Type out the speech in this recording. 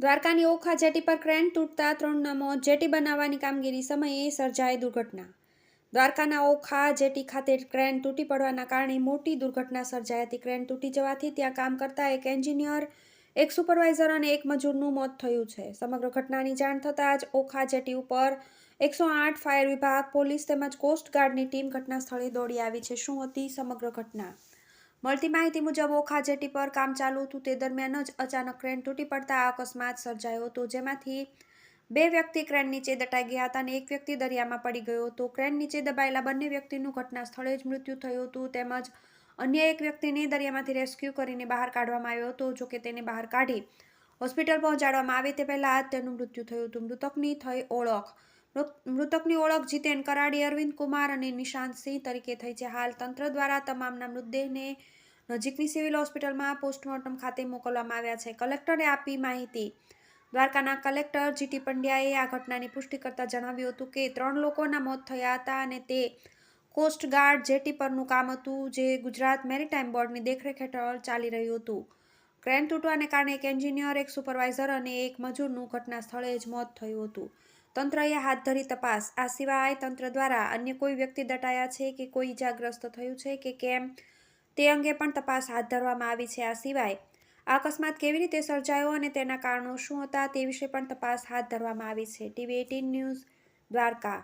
દ્વારકાની ઓખા જેટી પર ક્રેન તૂટતા ત્રણના મોત, જેટી બનાવવાની કામગીરી સમયે સર્જાઈ દુર્ઘટના. દ્વારકાના ઓખા જેટી ખાતે ક્રેન તૂટી પડવાના કારણે મોટી દુર્ઘટના સર્જાઈ હતી. ક્રેન તૂટી જવાથી ત્યાં કામ કરતા એક એન્જિનિયર, એક સુપરવાઇઝર અને એક મજૂરનું મોત થયું છે. સમગ્ર ઘટનાની જાણ થતાં જ ઓખા જેટી ઉપર એકસો આઠ ફાયર વિભાગ, પોલીસ તેમજ કોસ્ટગાર્ડની ટીમ ઘટના સ્થળે દોડી આવી છે. શું હતી સમગ્ર ઘટના? મળતી માહિતી મુજબ ઓખા જેટી પર કામ ચાલુ હતું. તે દરમિયાન જ અચાનક ક્રેન તૂટી પડતા આ અકસ્માત સર્જાયો હતો, જેમાંથી બે વ્યક્તિ ક્રેન નીચે દટાઈ ગયા હતા અને એક વ્યક્તિ દરિયામાં પડી ગયો હતો. ક્રેન નીચે દબાયેલા બંને વ્યક્તિનું ઘટના સ્થળે જ મૃત્યુ થયું હતું. તેમજ અન્ય એક વ્યક્તિને દરિયામાંથી રેસ્ક્યુ કરીને બહાર કાઢવામાં આવ્યો હતો જોકે તેને બહાર કાઢી હોસ્પિટલ પહોંચાડવામાં આવે તે પહેલાં તેનું મૃત્યુ થયું હતું. મૃતકની થઈ ઓળખ મૃતકની ઓળખ જીતેન કરાડી અરવિંદ કુમાર અને નિશાંત સિંહ તરીકે થઈ છે હાલ તંત્ર દ્વારા તમામના મૃતદેહને નજીકની સિવિલ હોસ્પિટલમાં પોસ્ટમોર્ટમ ખાતે મોકલવામાં આવ્યા છે. કલેક્ટરે આપી માહિતી દ્વારકાના કલેક્ટર જીટી પંડ્યાએ આ ઘટનાની પુષ્ટિ કરતા જણાવ્યું હતું કે ત્રણ લોકોના મોત થયા હતા અને તે કોસ્ટગાર્ડ જેટી પરનું કામ હતું જે ગુજરાત મેરીટાઈમ બોર્ડની દેખરેખ હેઠળ ચાલી રહ્યું હતું. ક્રેન તૂટવાને કારણે એક એન્જિનિયર, એક સુપરવાઇઝર અને એક મજૂરનું ઘટના સ્થળે જ મોત થયું હતું. તંત્રએ હાથ ધરી તપાસ. આ સિવાય તંત્ર દ્વારા અન્ય કોઈ વ્યક્તિ દટાયા છે કે કોઈ ઇજાગ્રસ્ત થયું છે કે કેમ, તે અંગે પણ તપાસ હાથ ધરવામાં આવી છે. આ સિવાય અકસ્માત કેવી રીતે સર્જાયો અને તેના કારણો શું હતા તે વિશે પણ તપાસ હાથ ધરવામાં આવી છે. TV eighteen news Dwarka